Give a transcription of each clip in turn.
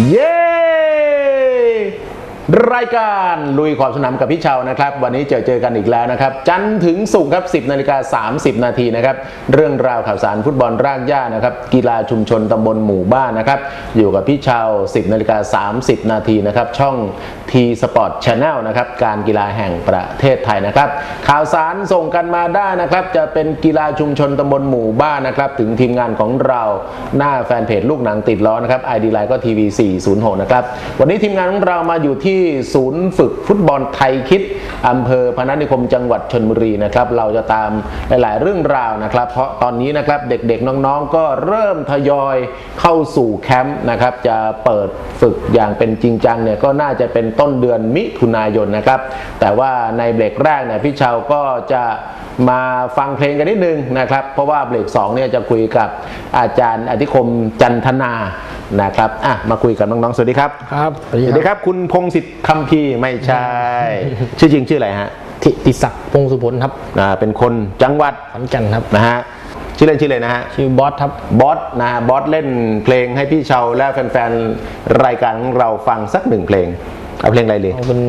เย้ รายการลุยขอบสนามกับพี่เชานะครับ วันนี้เจอเจอกันอีกแล้วนะครับ จันทร์ถึงศุกร์ครับ 10นาฬิกา30 นาทีนะครับ เรื่องราวข่าวสารฟุตบอลรากหญ้านะครับ กีฬาชุมชนตำบลหมู่บ้านนะครับ อยู่กับพี่เชา 10นาฬิกา30 นาทีนะครับ ช่อง T Sport Channel นะครับ การกีฬาแห่งประเทศไทยนะครับ ข่าวสารส่งกันมาได้นะครับ จะเป็นกีฬาชุมชนตำบลหมู่บ้านนะครับ ถึงทีมงานของเราหน้าแฟนเพจลูกหนังติดล้อนะครับ ID Line ก็ทีวี406นะครับ วันนี้ทีมงานของเรามาอยู่ที่ศูนย์ฝึกฟุตบอลไทยคิดอำเภอพนัสนิคมจังหวัดชนบุรีนะครับ เราจะตามหลาย ๆ เรื่องราวนะครับ เพราะตอนนี้นะครับเด็ก ๆ น้อง ๆ ก็เริ่มทยอยเข้าสู่แคมป์นะครับจะเปิดฝึกอย่างเป็นจริงจังเนี่ยก็น่าจะเป็นต้นเดือนมิถุนายนนะครับ แต่ว่าในเบรกแรกเนี่ยพี่เชาก็จะมาฟังเพลงกันนิดนึงนะครับ เพราะว่าเบรก2เนี่ยจะคุยกับอาจารย์อธิคมจันทนานะครับอะมาคุยกับน้องๆสวัสดีครับครับสวัสดีครับคุณพงศิษฐ์คำพีร์ไม่ใช่ ชื่อจริงชื่ออะไรฮะทิติศักดิ์พงสุพลครับอ่าเป็นคนจังหวัดขอนแก่นครับนะฮะชื่อเล่นชื่อเลยนะฮะชื่อบอสครับบอสนะฮะบอสเล่นเพลงให้พี่เชาและแฟนๆรายการของเราฟังสักหนึ่งเพลงเอาเพลงอะไรเลยเอาเป็น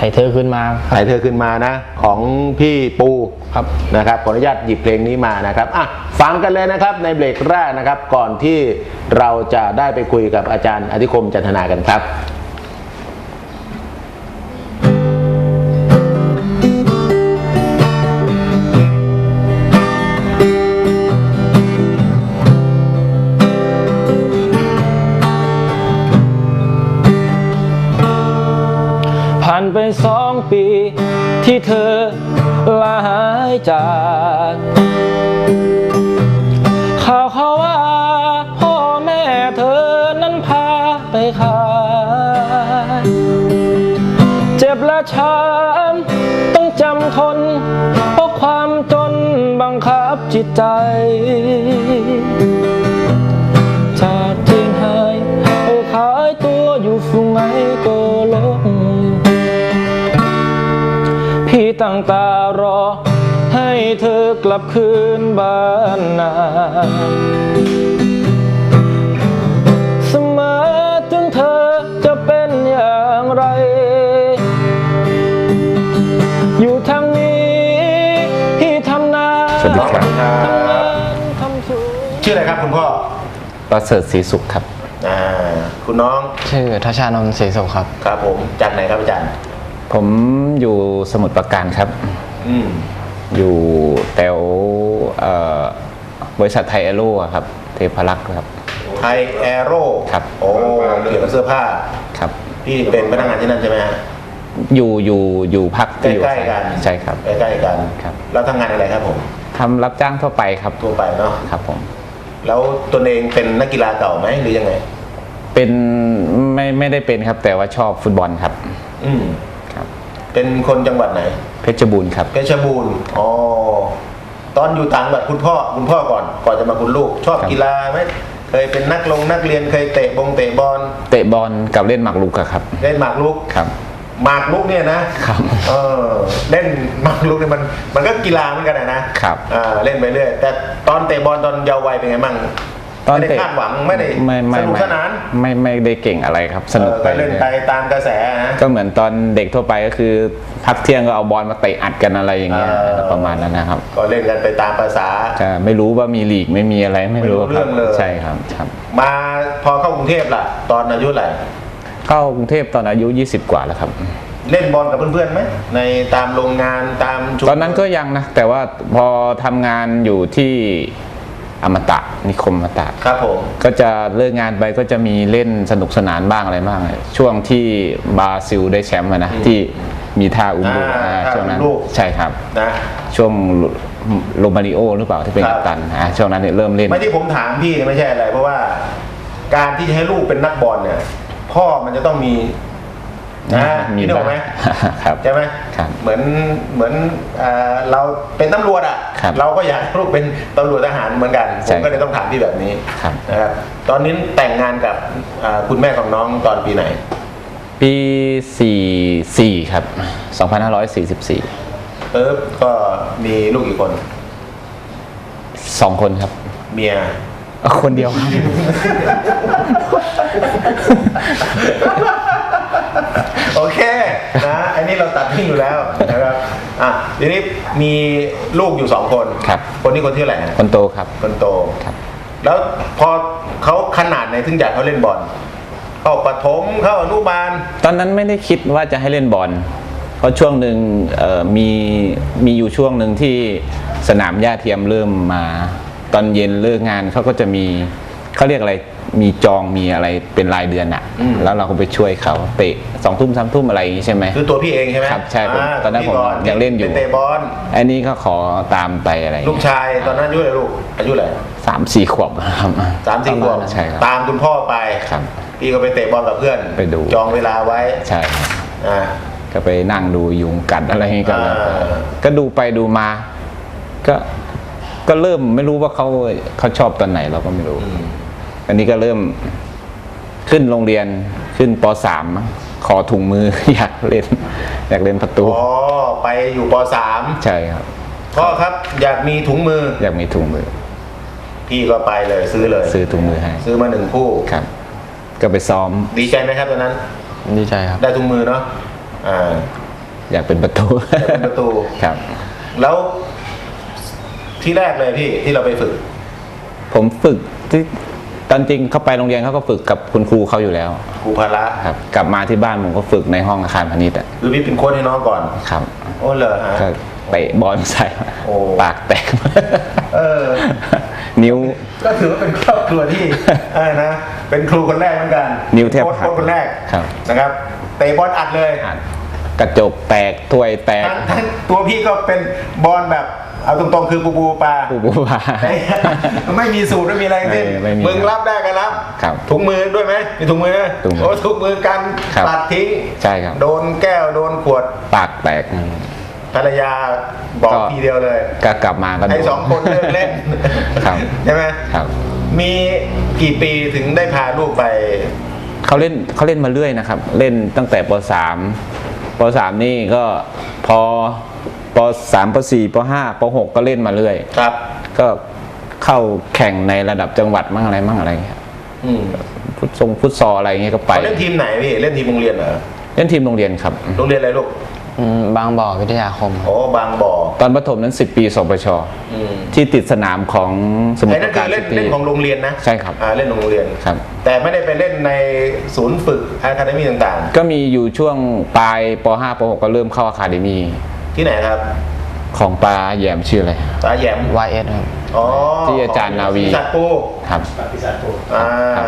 ไถ่เธอขึ้นมาถ่ายเธอขึ้นมานะ ของพี่ปูครับ นะครับขออนุญาตหยิบเพลงนี้มานะครับอะฟังกันเลยนะครับในเบรกแรกนะครับ ก่อนที่เราจะได้ไปคุยกับอาจารย์อธิคมจันทนากันครับายจากข่าวเขาว่า พ่อแม่เธอนั้นพาไปขายเจ็บและช้ำต้องจำทน เพราะความจนบังคับจิตใจ จากที่หายไปขายตัวอยู่ฟุงไงก็ลงพี่ตั้งตา กลับคืนบ้านนาเสมอถึงเธอจะเป็นอย่างไร อยู่ทางนี้พี่ทำนาสวัสดีครับทำงานทำสวนชื่ออะไรครับคุณพ่อประเสริฐศรีสุขครับ อ่าคุณน้องชื่อทัชชานนท์ศรีสุขครับ ครับผมจากไหนครับอาจารย์ ผมอยู่สมุทรปราการครับ อืม อยู่แถวเอ่อบริษัทไทยแอโร่อะครับ เทพรักษ์ครับ ไทยแอโร่ครับ โอ้เกี่ยวกับเสื้อผ้าครับพี่เป็นพนักงานที่นั่นใช่ไหมฮะอยู่อยู่อยู่พักใกที่อยู่ล้ๆกันใช่ครับ ใกล้ๆกันครับ แล้วทำงานอะไรครับผมทำรับจ้างทั่วไปครับทั่วไปเนาะครับผม แล้วตนเองเป็นนักกีฬาเก่าไหมหรือยังไง เป็นไม่ไม่ได้เป็นครับ แต่ว่าชอบฟุตบอลครับ อืมครับ เป็นคนจังหวัดไหน เพชรบูรณ์ครับ เพชรบูรณ์อ๋อตอนอยู่ต่างจังหวัดคุณพ่อคุณพ่อก่อน ก่อนจะมาคุณลูก ชอบครับ กีฬาไหมเคยเป็นนักลงนักเรียนเคยเตะบงเตะบอลเตะบอลกับเล่นหมากรุกอะครับ เล่นหมากรุกครับ หมากรุกเนี่ยนะครับ เออเล่นหมากรุกเนี่ยมันมันก็กีฬาเหมือนกันอะนะครับ อ่าเล่นไปเรื่อยแต่ตอนเตะบอลตอนเยาว์วัยเป็นไงบ้าง ตอนไม่ได้เตะคาดหวังไม่ได้ไม่ไม่สนุกไม่สนาน ไม่ไม่ได้เก่งอะไรครับ สนุกเออไปก็เล่นไปตามกระแสนะก็เหมือนตอนเด็กทั่วไปก็คือพักเที่ยงก็เอาบอลมาเตะอัดกันอะไรอย่างเงี้ยเออประมาณนั้นนะครับ ก็เล่นกันไปตามภาษาจะไม่รู้ว่ามีลีกไม่มีอะไรไม่รู้ไม่รู้คเรื่รัอบงเลยใช่ครับครับ มาพอเข้ากรุงเทพล่ะ ตอนอายุเท่าไหร่เข้ากรุงเทพตอนอายุ 20 กว่าแล้วครับเล่นบอลกับเพื่อนๆไหมในตามโรงงานตามชุมตอนนั้นก็ยังนะ แต่ว่าพอทำงานอยู่ที่ อมตะนิคมอมตะ ครับผม ก็จะเลิกงานไปก็จะมีเล่นสนุกสนานบ้างอะไรบ้าง ช่วงที่บราซิลได้แชมป์อะนะที่มีท่าอุ้มลูกอ่าอ่าท่าช่วงนั้นอุ้มลูก ใช่ครับ นะ ช่วงโรมาริโอหรือเปล่าที่เป็นครับ กัปตันอ่าช่วงนั้นเนี่ยเริ่มเล่น ไม่ที่ผมถามพี่เนี่ยไม่ใช่อะไร เพราะว่า การที่จะให้ลูกเป็นนักบอลเนี่ย พ่อมันจะต้องมี นะมีพี่นึกออกไหมครับใช่ไหมครับเหมือนเหมือนเอ่อเราเป็นตำรวจอะครับเราก็อยากให้ลูกเป็นตำรวจทหารเหมือนกันผใช่มก็เลยต้องถามพี่แบบนี้ครับนะครับตอนนี้แต่งงานกับอ่าคุณแม่ของน้องตอนปีไหน ปี 44 ครับ 2544เอิบก็มีลูกกี่คนสองคนครับเมียเอาคนเดียวครับ โอเคนะอันนี้เราตัดทิ้งอยู่แล้วนะครับอะทีนี้มีลูกอยู่สองคนครับ คนนี้คนที่เท่าไหร่ฮะคนโตครับ คนโตครับ แล้วพอเขาขนาดไหนถึงอยากเขาเล่นบอลเข้าปฐมเข้าอนุบาล ตอนนั้นไม่ได้คิดว่าจะให้เล่นบอล เพราะช่วงหนึ่งเอ่อมีมีอยู่ช่วงหนึ่งที่สนามหญ้าเทียมเริ่มมา ตอนเย็นเลิกงานเขาก็จะมีเขาเรียกอะไร มีจองมีอะไรเป็นรายเดือนอะอืม แล้วเราก็ไปช่วยเขาเตะสองทุ่มสามทุ่มอะไรอย่างนี้ใช่ไหม คือตัวพี่เองใช่ไหมครับใช่ผมาตอนนั้นผมพี่บยังเล่นอยู่ ป็เตะบอลอันนี้ก็ขอตามไปอะไรอย่างลูกเงี้ยชายตอนนั้นอายุอะไรลูกอายุอะไรสามสี่ขวบครับสามสี่ขวบใช่ครับ ตามคุณพ่อไปครับพี่ก็ไปเตะบอลกับเพื่อนไปดู จองเวลาไว้ใช่ครับอ่า ก็ไปนั่งดูยุงกัดอะไรอย่างงี้ก็แล้วแต่อ่า ก็ดูไปดูมา ก็ก็เริ่มไม่รู้ว่าเขาเขาชอบตอนไหนเราก็ไม่รู้ อืม อันนี้ก็เริ่มขึ้นโรงเรียนขึ้นปสามมั้งขอถุงมือ อยากเล่น อยากเล่นประตู อ๋อ ไปอยู่ปสามใช่ครับพ่อครับอยากมีถุงมือ อยากมีถุงมือ พี่ก็ไปเลยซื้อเลย ซื้อถุงมือให้ ซื้อมาหนึ่งคู่ครับ ก็ไปซ้อม ดีใจไหมครับตอนนั้น ดีใจครับ ได้ถุงมือเนาะอ่าอยากเป็นประตูได้เป็นประตูครับ แล้วที่แรกเลยพี่ที่เราไปฝึก ผมฝึกที่ ตอนจริงเขาไปโรงเรียนเขาก็ฝึกกับคุณครูเขาอยู่แล้วครูพละครับ กลับมาที่บ้านผมก็ฝึกในห้องอาคารพาณิชย์อะคือพี่เป็นโค้ชให้น้องก่อน ครับโอ้เหรอฮะ ก็เตะบอลใส่โอ้ ปากแตก เออ นิ้ว ก็ถือว่าเป็นครอบครัวที่ เออนะ เป็นครูคนแรกเหมือนกันนิ้วแทบโค้ชหักโค้ชคนแรกครับ นะครับเตะบอลอัดเลยอะกระจกแตกถ้วยแตก ทั้งทั้งตัวพี่ก็เป็นบอลแบบ เอาตรงๆคือปูปูปลาปูปูปลา ไม่มีสูตรไม่มีอะไรทั้งสิ้นไม่ไม่มีมึงรับได้กันรับครับถุงมือด้วยไหมมีถุงมือไหมถุงมือโอ้ถุงมือกันครับ ตัดทิ้งใช่ครับ โดนแก้วโดนขวดปากแตก ภรรยาบอกก็ ทีเดียวเลยก็กลับมาก็โดไอ้สองคนเลิกเล่นครับ ใช่ไหมครับ มีกี่ปีถึงได้พาลูกไป เขาเล่นเขาเล่นมาเรื่อยนะครับ เล่นตั้งแต่ป .3 ป .3 นี่ก็พอ ป .3 ป .4 ป .5 ป .6 ก็เล่นมาเรื่อย ครับ ก็เข้าแข่งในระดับจังหวัดมั่งอะไรมั่งอะไรเงี้ยอืมฟุตซงฟุตซอลอะไรเงี้ยก็ไปเขาเล่นทีมไหนพี่เล่นทีมโรงเรียนเหรอเล่นทีมโรงเรียนครับ โรงเรียนอะไรลูกอืมบางบ่อวิทยาคม โอ้บางบ่อตอนประถมนั้น 10 ปีสปชอืมที่ติดสนามของสมุทไอ้รปนั่นราคืการอเล่นซิตี้ เล่นของโรงเรียนนะใช่ครับอ่าเล่นของโรงเรียนครับ แต่ไม่ได้ไปเล่นในศูนย์ฝึกอาคาเดมี่ต่างก็มีอยู่ช่วงปลายป .5 ป .6 ก็เริ่มเข้าอะคาเดมีๆ ที่ไหนครับของปลาแยมชื่ออะไร ตาแหยม YS ครับ อ๋อที่อาจารย์นาวีสัตว์ปูครับอ่าครับ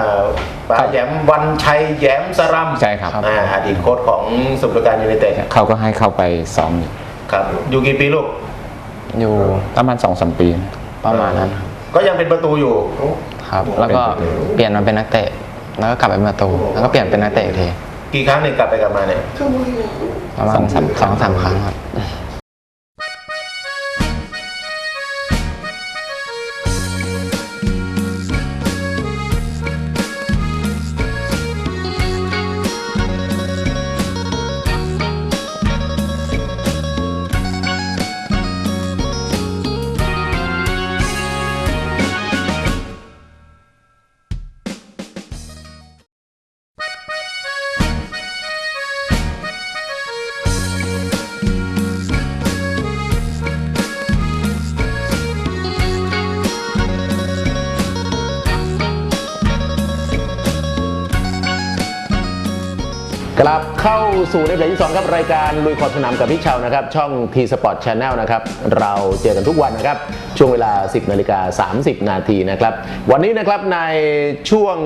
ปาแหยมวันชัยแหยมสรัมใช่ครับ อ่าอดีตโค้ชของสมุทรปราการยูไนเต็ดเขาก็ให้เข้าไปซ้อมอยู่ครับอยู่กี่ปีลูกอยู่ประมาณสองสามปี ประมาณนั้นครับก็ยังเป็นประตูอยู่ ครับ แล้วก็เปลี่ยนมาเป็นนักเตะ แล้วก็กลับไปเป็นประตู แล้วก็เปลี่ยนเป็นนักเตะอีกที กี่ครั้งเนี่ยกลับไปกลับมาเนี่ยประมาณ สองสามสองสามครั้งครับ เข้าสู่ในเบรกที่2ครับรายการลุยขอบสนามกับพี่เชานะครับ ช่อง T Sport Channel นะครับ เราเจอกันทุกวันนะครับ ช่วงเวลา 10นาฬิกา30 นาทีนะครับ วันนี้นะครับในช่วง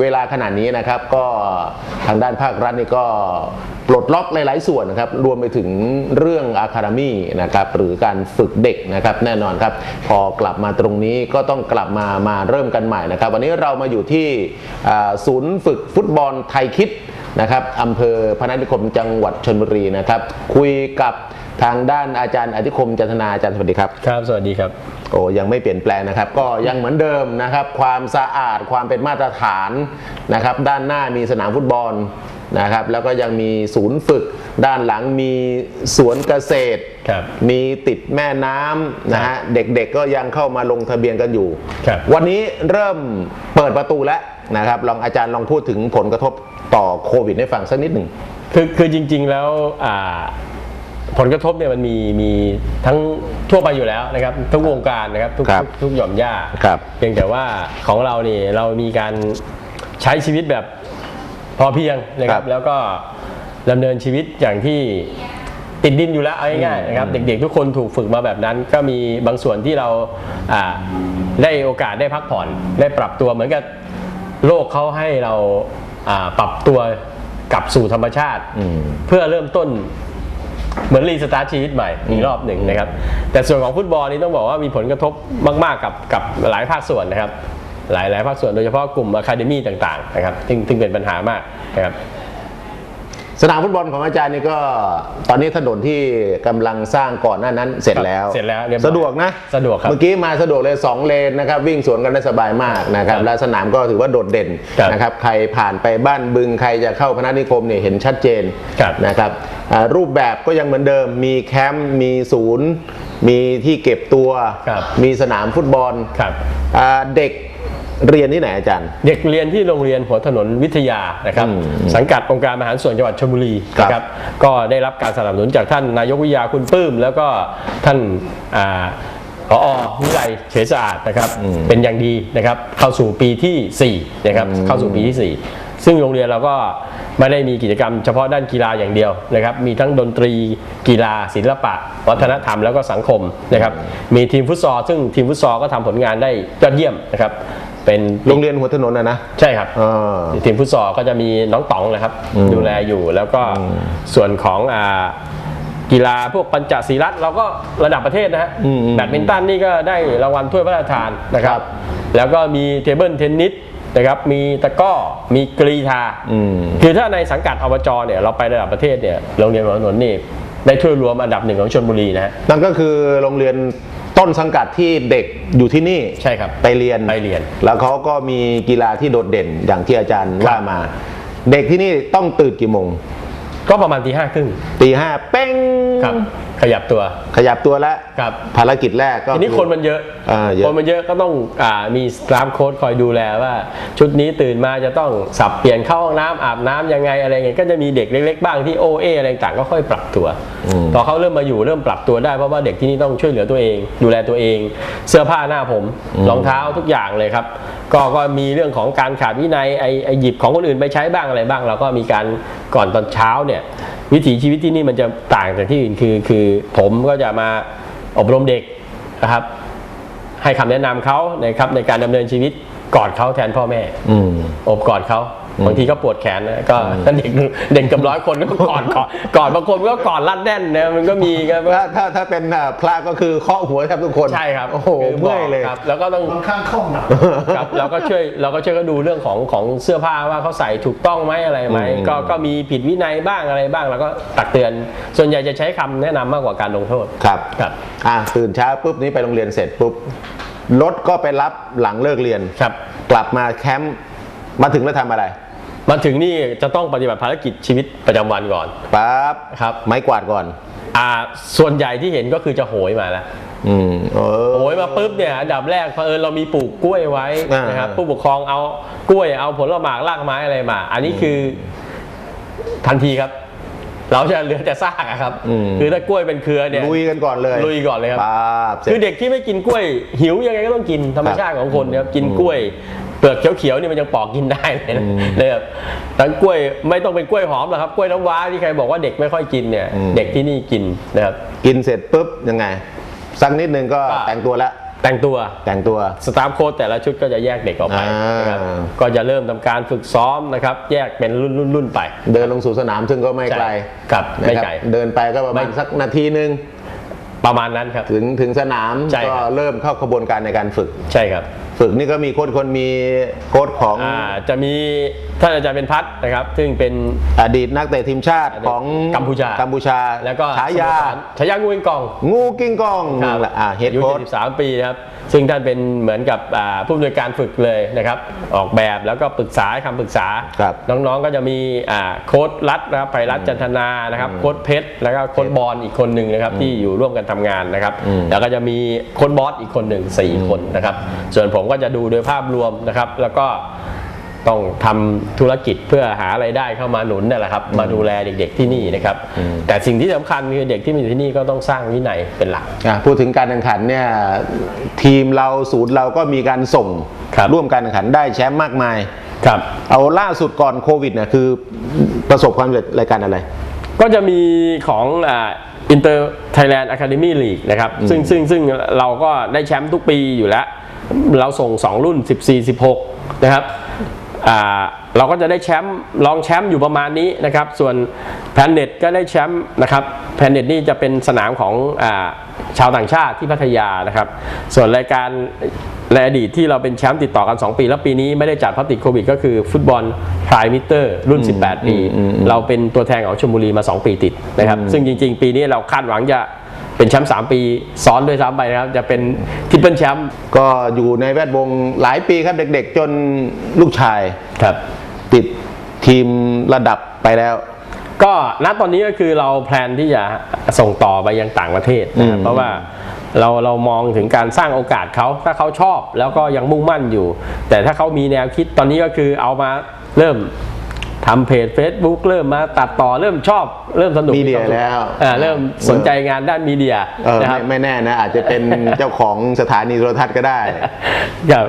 เวลาขนาดนี้นะครับ ก็ทางด้านภาครัฐนี่ก็ปลดล็อกหลาย ๆ ส่วนนะครับ รวมไปถึงเรื่องอะคา e มี่นะครับ หรือการฝึกเด็กนะครับ แน่นอนครับ พอกลับมาตรงนี้ก็ต้องกลับมามาเริ่มกันใหม่นะครับ วันนี้เรามาอยู่ที่ศูนย์ฝึกฟุตบอลไทยคิด นะครับอำเภอพนัสนิคมจังหวัดชนบุรีนะครับ คุยกับทางด้านอาจารย์อธิคมจันทนาอาจารย์สวัสดีครับครับ สวัสดีครับ โอ้ยังไม่เปลี่ยนแปลงนะครับ ก็ยังเหมือนเดิมนะครับ ความสะอาดความเป็นมาตรฐานนะครับ ด้านหน้ามีสนามฟุตบอลนะครับ แล้วก็ยังมีศูนย์ฝึก ด้านหลังมีสวนเกษตร ครับมีติดแม่น้ำนะฮะเด็กๆก็ยังเข้ามาลงทะเบียนกันอยู่ ครับ วันนี้เริ่มเปิดประตูแล้วนะครับลองอาจารย์ลองพูดถึงผลกระทบ ต่อโควิดให้ฟังสักนิดหนึ่งคือคือจริง ๆแล้วอ่าผลกระทบเนี่ยมันมีมีทั้งทั่วไปอยู่แล้วนะครับทุกวงการนะครับทุกครับทุกทุกหย่อมย่าครับเพียงแต่ว่าของเรานี่เรามีการใช้ชีวิตแบบพอเพียงนะคครัรับบแล้วก็ดำเนินชีวิตอย่างที่ติดดินอยู่แล้วเอาง่ายๆนะครับ เด็กๆ ทุกคนถูกฝึกมาแบบนั้น ก็มีบางส่วนที่เราอ่าได้โอกาสได้พักผ่อนได้ปรับตัวเหมือนกับโลกเขาให้เราอ่า ปรับตัวกลับสู่ธรรมชาติอืมเพื่อเริ่มต้นเหมือนรีสตาร์ทชีวิตใหม่อีกรอบหนึ่งนะครับ แต่ส่วนของฟุตบอลนี่ต้องบอกว่ามีผลกระทบมาก ๆ กับกับหลายภาคส่วนนะครับ หลายหลายภาคส่วนโดยเฉพาะกลุ่มอะคาเดมี่ต่าง ๆ นะครับซึ่งซึ่งเป็นปัญหามากนะครับ สนามฟุตบอลของอาจารย์นี่ก็ตอนนี้ถนนที่กำลังสร้างก่อนหน้านั้นเสร็จแล้วเสร็จแล้วเรียบร้อยสะดวกนะสะดวกครับ เมื่อกี้มาสะดวกเลย 2 เลนนะครับวิ่งสวนกันได้สบายมากนะครับครับและสนามก็ถือว่าโดดเด่นครับนะครับใครผ่านไปบ้านบึงใครจะเข้าพนัสนิคมเนี่ยเห็นชัดเจนครับ นะครับอ่ารูปแบบก็ยังเหมือนเดิมมีแคมป์มีศูนย์ มีที่เก็บตัว ครับมีสนามฟุตบอลครับ อ่าเด็ก เรียนที่ไหนอาจารย์ เด็กเรียนที่โรงเรียนหัวถนนวิทยานะครับ อืมสังกัดองค์การมหารส่วนจังหวัดชลบุรีครับนะครับ ก็ได้รับการสนับสนุนจากท่านนายกวิทยาคุณปลื้ม แล้วก็ท่านอ่าผอวิไลเฉยสะอาดนะครับเป็นอย่างดีนะครับ เข้าสู่ปีทีสี่4นะครับเข้าสู่ปีที่ 4 ซึ่งโรงเรียนเราก็ไม่ได้มีกิจกรรมเฉพาะด้านกีฬาอย่างเดียวนะครับ มีทั้งดนตรีกีฬา ศิลปะ วัฒนธรรมแล้วก็สังคมนะครับ มีทีมฟุตซอลซึ่งทีมฟุตซอลก็ทำผลงานได้ยอดเยี่ยมนะครับ เป็นโรงเรียนหัวถนนนะนะ ใช่ครับอ่าทีมฟุตซอลก็จะมีน้องต๋องนะครับ ดูแลอยู่แล้วก็ส่วนของอ่ากีฬาพวกปัญจศีลัตเราก็ระดับประเทศนะฮะอืมอืมแบดมินตันนี่ก็ได้รางวัลถ้วยพระราชทานนะครัครับบแล้วก็มีเทเบิลเทนนิสนะครับมีตะกร้อมีกรีธาอืม คือถ้าในสังกัดอบจเนี่ยเราไประดับประเทศเนี่ยโรงเรียนหัวถนนนี่ได้ถ้วยรวมอันดับหนึ่งของชลบุรีนะฮะ นั่นก็คือโรงเรียน ต้นสังกัดที่เด็กอยู่ที่นี่ใช่ครับไปเรียนไปเรียน แล้วเขาก็มีกีฬาที่โดดเด่นอย่างที่อาจารย์ว่ามา เด็กที่นี่ต้องตื่นกี่โมงก็ประมาณตีห้าครึ่งตีห้าเป้งครับ ขยับตัว ขยับตัวแล้วครับ ภารกิจแรกก็ทีนี้คนมันเยอะ อ่าเยอะคนมันเยอะก็ต้องอามีสตาฟโค้ดคอยดูแลว่า ชุดนี้ตื่นมาจะต้องสับเปลี่ยนเข้าห้องน้ำอาบน้ำยังไงอะไรเงี้ยก็จะมีเด็กเล็ก ๆ บ้างที่โอเออะไรต่างๆก็ค่อยปรับตัวพอเขาเริ่มมาอยู่เริ่มปรับตัวได้เพราะว่าเด็กที่นี่ต้องช่วยเหลือตัวเอง ดูแลตัวเอง เสื้อผ้าหน้าผมรองเท้าทุกอย่างเลยครับ ก็ก็มีเรื่องของการขาดวินัยไอไอหยิบของคนอื่นไปใช้บ้างอะไรบ้างเราก็มีการก่อนตอนเช้าเนี่ย วิถีชีวิตที่นี่มันจะต่างจากที่อื่นคือคือผมก็จะมาอบรมเด็กนะครับ ให้คำแนะนำเขานะครับในการดำเนินชีวิตกอดเขาแทนพ่อแม่ อืมอบกอดเขา บางทีก็ปวดแขนนะก็เด็กเด็กกับร้อยคนก็กอดกอดกอดบางคนก็กอดรัดแน่นนะมันก็มีครับถ้าถ้าถ้าเป็นอ่าพระก็คือเคาะหัวแทบทุกคนใช่ครับโอ้โหคืบเมื่กอยเลยครับแล้วก็ต้องข้างเข้าหนักครับเราก็ช่วยเราก็ช่วยก็ดูเรื่องของของเสื้อผ้าว่าเขาใส่ถูกต้องไหมอะไรไหมอืมก็ก็มีผิดวินัยบ้างอะไรบ้างเราก็ตักเตือน ส่วนใหญ่จะใช้คำแนะนำมากกว่าการลงโทษครับครับอะตื่นเช้าปุ๊บนี้ไปโรงเรียนเสร็จปุ๊บรถก็ไปรับหลังเลิกเรียนครับ กลับมาแคมป์มาถึงแล้วทำอะไร มาถึงนี่จะต้องปฏิบัติภารกิจชีวิตประจำวันก่อน ปั๊บครับ ไม้กวาดก่อน อ่าส่วนใหญ่ที่เห็นก็คือจะโหยมาแล้วอืมเออ โหยมาปุ๊บเนี่ยอันดับแรกเผอิญเรามีปลูกกล้วยไว้อ่าน นะครับผู้ปกครองเอากล้วยเอาผลหมากรากไม้อะไรมา อันนี้คือทันทีครับ เราจะเหลือแต่ซากอะครับอืมคือถ้ากล้วยเป็นเครือเนี่ย ลุยกันก่อนเลยลุยก่อนเลยครับ ปั๊บเสร็จ คือเด็กที่ไม่กินกล้วยหิวยังไงก็ต้องกินธรรมชาติของคนนะครับกินกล้วย เปลือกเขียวๆนี่มันยังปอกกินได้เลยนะนะครับทั้งกล้วยไม่ต้องเป็นกล้วยหอมหรอกครับกล้วยน้ำว้าที่ใครบอกว่าเด็กไม่ค่อยกินเนี่ย อืม เด็กที่นี่กินนะครับ กินเสร็จปุ๊บยังไง สักนิดนึงก็ก็ แต่งตัวแล้วแต่งตัว แต่งตัว สตาฟโค้ดแต่ละชุดก็จะแยกเด็กออกไปอ่าน นะครับก็จะเริ่มทำการฝึกซ้อมนะครับ แยกเป็นรุ่นรุ่นรุ่นๆไปเดินลงสู่สนามซึ่งก็ไม่ไกลครับนะไม่ครับไกล เดินไปก็ประมาณไม่ สักนาทีนึงประมาณนั้นครับ ถึงถึงสนามใช่ก็ครับเริ่มเข้าขบวนการในการฝึก ใช่ครับ ฝึกนี่ก็มีโค้ชคนมีโค้ชของอ่าจะมีท่านอาจารย์เป็นพัฒน์นะครับ ซึ่งเป็นอดีตนักเตะทีมชาติของกัมพูชากัมพูชาแล้วก็ฉายาฉายางูเองกอง งูกิ้งกองครับอ่าเฮดอายุโค้ช73 ปีนะครับ ซึ่งท่านเป็นเหมือนกับอ่าผู้อำนวยการฝึกเลยนะครับ ออกแบบแล้วก็ปรึกษาให้คำปรึกษาครับน้องๆก็จะมีอ่าโค้ดรัฐนะครับไพรัตน์จันทนานะครับโค้ดเพชรแล้วก็โค้ดบอลอีกคนหนึ่งนะครับที่อยู่ร่วมกันทำงานนะครับอืมแล้วก็จะมีโค้ดบอสอีกคนหนึ่งสี่คนนะครับ ส่วนผมก็จะดูโดยภาพรวมนะครับ แล้วก็ ต้องทำธุรกิจเพื่อหาไรายได้เข้ามาหนุนนั่นแหละครับ มาดูแลเด็กๆที่นี่นะครับ แต่สิ่งที่สำคัญคือเด็กที่มาอยู่ที่นี่ก็ต้องสร้างวินัยเป็นหลักอะพูดถึงการแข่งขันเนี่ยทีมเราศูนย์เราก็มีการส่งครับร่วมการแข่งขันได้แชมป์มากมายครับ เอาล่าสุดก่อนโควิดเนี่ยคือประสบความสำเร็จรายการอะไร ก็จะมีของอินเตอร์ไทยแลนด์อะคาเดมี่ลีกนะครับซึ่งซึ่งซึ่งเราก็ได้แชมป์ทุกปีอยู่แล้ว เราส่ง 2 รุ่น 14 16 นะครับอ่า เราก็จะได้แชมป์รองแชมป์อยู่ประมาณนี้นะครับ ส่วนแพนเน็ตก็ได้แชมป์นะครับแพนเน็ตนี่จะเป็นสนามของอาชาวต่างชาติที่พัทยานะครับ ส่วนรายการในอดีตที่เราเป็นแชมป์ติดต่อกัน 2 ปี แล้วปีนี้ไม่ได้จัดเพราะติดโควิดก็คือฟุตบอลพรายมิเตอร์รุ่น 18 ปี เราเป็นตัวแทนของชลบุรีมา 2 ปีติดนะครับ ซึ่งจริง ๆ ปีนี้เราคาดหวังจะ เป็นแชมป์3ปี ซ้อนด้วยซ้ำไปนะครับ จะเป็นทริปเปิลแชมป์ก็อยู่ในแวดวงหลายปีครับเด็กๆ จนลูกชายครับ ติดทีมระดับไปแล้วก็ณตอนนี้ก็คือเราแพลนที่จะส่งต่อไปยังต่างประเทศนะครับอืมเพราะว่าเราเรามองถึงการสร้างโอกาสเขาถ้าเขาชอบแล้วก็ยังมุ่งมั่นอยู่ แต่ถ้าเขามีแนวคิดตอนนี้ก็คือเอามาเริ่ม ทำเพจ Facebook เริ่มมาตัดต่อเริ่มชอบเริ่มสนุกมีเดียควาสุขแล้วอ่าเริ่มสนใจงานด้านมีเดียเออนะครับไม่ไม่แน่นะ อาจจะเป็นเจ้าของสถานีโทรทัศน์ก็ได้ครับ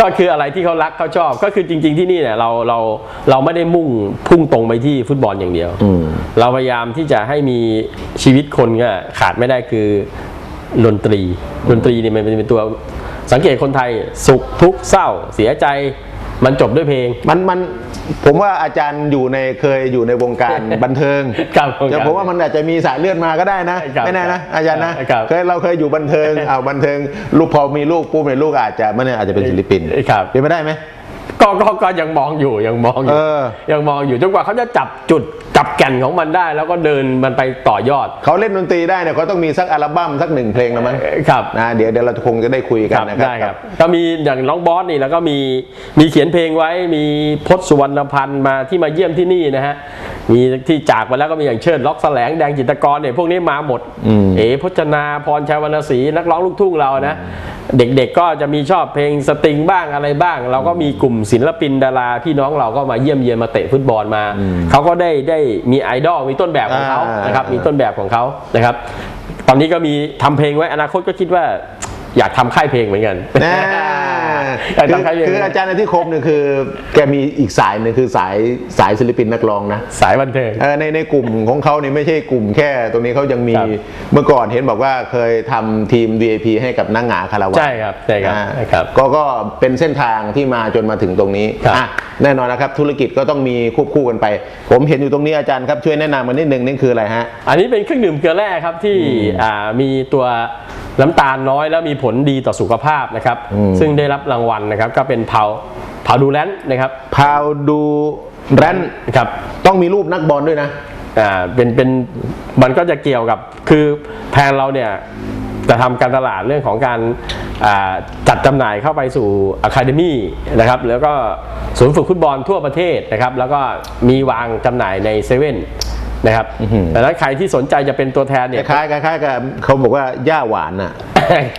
ก็คืออะไรที่เขารักเขาชอบก็คือจริง ๆที่นี่เนี่ยเราเราเราไม่ได้มุ่งพุ่งตรงไปที่ฟุตบอลอย่างเดียวอืมเราพยายามที่จะให้มีชีวิตคนก็ขาดไม่ได้คือดนตรีดนตรีนี่มันเป็นตัวสังเกตคนไทยสุขทุกข์เศร้า เสียใจ มันจบด้วยเพลง มันมันผมว่าอาจารย์อยู่ในเคยอยู่ในวงการบันเทิงครับวงการแต่ผมว่ามันอาจจะมีสายเลือดมาก็ได้นะครับไม่แน่นะอาจารย์นะครับเคยเราเคยอยู่บันเทิงเอาบันเทิงลูกพอมีลูกปุ๊บเนี่ยลูกอาจจะไม่แน่อาจจะเป็นศิลปินครับเป็นไม่ได้ไหม ก็ก็ก็ยังมองอยู่ยังมองอยู่เออยังมองอยู่จนกว่าเขาจะจับจุดจับแก่นของมันได้ แล้วก็เดินมันไปต่อยอดเขาเล่นดนตรีได้เนี่ยเขาต้องมีสักอัลบั้มสักหนึ่งเพลงแล้วมั้งครับ นะเดี๋ยวเดี๋ยวเราคงจะได้คุยกันนะครับ ได้ครับก็มีอย่างน้องบอสนี่แล้วก็มีมีเขียนเพลงไว้มีพจน์สุวรรณพันธ์มาที่มาเยี่ยมที่นี่นะฮะมีที่จากไปแล้วก็มีอย่างเชิดล็อกแสลงแดงจิตรกรเนี่ยพวกนี้มาหมดอืมเอ๋พจนาพรชัยวรรณศรีนักร้องลูกทุ่งเรานะ เด็กๆก็จะมีชอบเพลงสตริงบ้างอะไรบ้าง เราก็มีกลุ่มศิลปินดาราพี่น้องเราก็มาเยี่ยมเยียนมาเตะฟุตบอลมา เขาก็ได้ได้มีไอดอลมีต้นแบบของเขาอ่านนะครับมีต้นแบบของเขานะครับ ตอนนี้ก็มีทำเพลงไว้อนาคตก็คิดว่า อยากทำค่ายเพลงเหมือนกันนะอยากคือทำค่ายเพลงคืออาจารย์อาที่คมเนี่ยคือ แกมีอีกสายหนึงคือสายสายศิลปินนักร้องนะ สายบันเทิงเออในในกลุ่มของเขานี่ไม่ใช่กลุ่มแค่ตรงนี้เขายังมีครับเมื่อก่อนเห็นบอกว่าเคยทำทีม VIP ให้กับนางหงาคาราวานใช่ครับใช่ครับอ่าใช่ครับก็ก็เป็นเส้นทางที่มาจนมาถึงตรงนี้ครับอะแน่นอนนะครับธุรกิจก็ต้องมีควบคู่กันไป ผมเห็นอยู่ตรงนี้อาจารย์ครับช่วยแนะนำมานิดนึงนี่คืออะไรฮะอันนี้เป็นเครื่องดื่มเกลือแร่ครับที่อ่ามีตัว น้ำตาลน้อยแล้วมีผลดีต่อสุขภาพนะครับอืมซึ่งได้รับรางวัลนะครับ ก็เป็นเผาเผาดูแลนนะครับพาวดูแรนครับต้องมีรูปนักบอลด้วยนะอ่าเป็นเป็นมันก็จะเกี่ยวกับคือแพลนเราเนี่ยจะทำการตลาดเรื่องของการอ่าจัดจำหน่ายเข้าไปสู่อะคาเดมี่นะครับแล้วก็ศูนย์ฝึกฟุตบอลทั่วประเทศนะครับ แล้วก็มีวางจำหน่ายในเซเว่น นะครับอื้อหือดังนั้นใครที่สนใจจะเป็นตัวแทนคเนี่ยล้ายๆคล้ายๆกับเขาบอกว่าย่าหวานน่ะ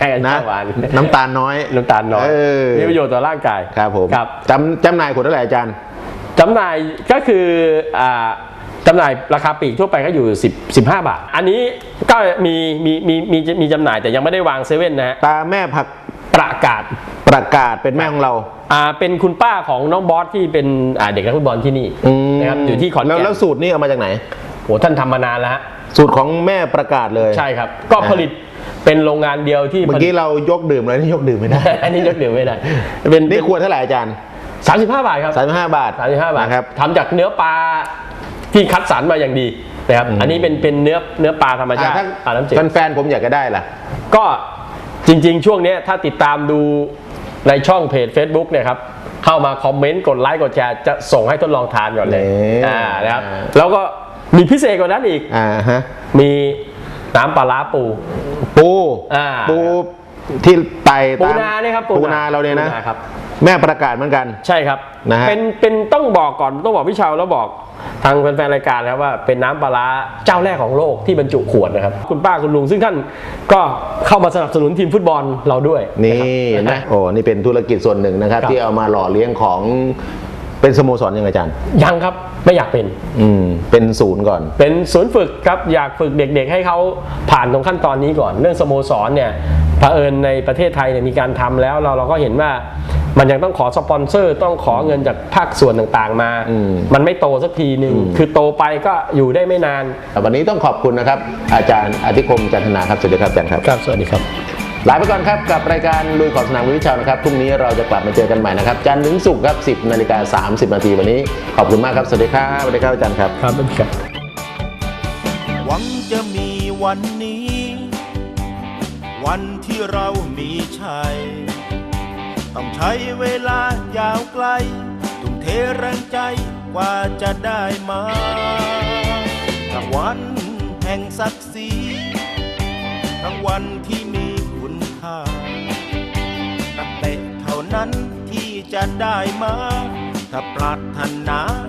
คล้ายๆนะหวานน้ำตาลน้อยน้ำตาลน้อยเออมีประโยชน์ต่อร่างกายครับผมครับจำจำหน่ายขวดเท่าไหร่อาจารย์จำหน่ายก็คืออ่าจำหน่ายราคาปลีกทั่วไปก็อยู่ 10 15 บาท อันนี้ก็มีมีมีมีมีจำหน่ายแต่ยังไม่ได้วางเซเว่นนะฮะตาแม่ผักประกาศประกาศเป็นแม่ของเราอ่าเป็นคุณป้าของน้องบอสที่เป็นอ่าเด็กนักฟุตบอลที่นี่นะครับอยู่ที่ขอนแล้วแก่นแล้วสูตรนี่เอามาจากไหน โหท่านทำมานานแล้วฮะสูตรของแม่ประกาศเลยใช่ครับ ก็ผลิตเป็นโรงงานเดียวที่เมื่อกี้เรายกดื่มเลยนี่ยกดื่มไม่ได้ อันนี้ยกเดียวไม่ได้เป็นนี่ขวดเท่าไหร่อาจารย์สามสิบห้าบาทครับสามสิบห้าบาทสามสิบห้าบาทนะครับทำจากเนื้อปลาที่คัดสรรมาอย่างดีนะครับ อันนี้เป็นเป็นเนื้อเนื้อปลาธรรมชาติอ่าปลาน้ำจืดถ้าแฟนๆผมอยากจะได้ล่ะ ก็จริงๆ ช่วงเนี้ยถ้าติดตามดูในช่องเพจ Facebook เนี่ยครับ เข้ามาคอมเมนต์ กดไลค์ กดแชร์ จะส่งให้ทดลองทานก่อนเลย นี่ อ่านะครับแล้วก็ มีพิเศษกว่านั้นอีก อ่าฮะมีน้ำปลาร้าปู ปูอ่า ปูที่ไต่ปูตามนาเนี่ยครับปูนาเราเนี่ยนะ ปูครับ แม่ประกาศเหมือนกัน ใช่ครับนะฮะ เป็นเป็นต้องบอกก่อนต้องบอกพี่เชาวแล้วบอกทางแฟนๆรายการแล้วว่าเป็นน้ำปลาร้าเจ้าแรกของโลกที่บรรจุขวดนะครับ คุณป้าคุณลุงซึ่งท่านก็เข้ามาสนับสนุนทีมฟุตบอลเราด้วยนี่ะครับ นะโอ้นี่เป็นธุรกิจส่วนหนึ่งนะครับ ครับที่เอามาหล่อเลี้ยงของ เป็นสโมสรยังไงอาจารย์ ยังครับไม่อยากเป็น อืม เป็นศูนย์ก่อน เป็นศูนย์ฝึกครับอยากฝึกเด็กๆ ให้เขาผ่านตรงขั้นตอนนี้ก่อน เรื่องสโมสรเนี่ยเผอิญในประเทศไทยเนี่ยมีการทำแล้วเราเราก็เห็นว่ามันยังต้องขอสปอนเซอร์ต้องขอเงินจากภาคส่วนต่างๆ มาอืมมันไม่โตสักทีหนึ่งคือโตไปก็อยู่ได้ไม่นาน วันนี้ต้องขอบคุณนะครับ อาจารย์อธิคมจันทนาครับสวัสดีครับอาจารย์ครับครับสวัสดีครับ ลาไปก่อนครับกับรายการลุยขอบสนามวิชานะครับพรุ่งนี้เราจะกลับมาเจอกันใหม่นะครับจันทร์ถึงศุกร์ครับ 10นาฬิกา30นาทีวันนี้ ขอบคุณมากครับ สวัสดีครับสวัสดีครับอาจารย์ครับครับสวัสดีครับหวังจะมีวันนี้ วันที่เรามีชัย ต้องใช้เวลายาวไกลทุ่มเทแรงใจกว่าจะได้มารางวัลแห่งศักดิ์ศรีรางวัลที่มีคุณ ค่านักเตะเท่านั้นที่จะได้มา ถ้าปรารถนา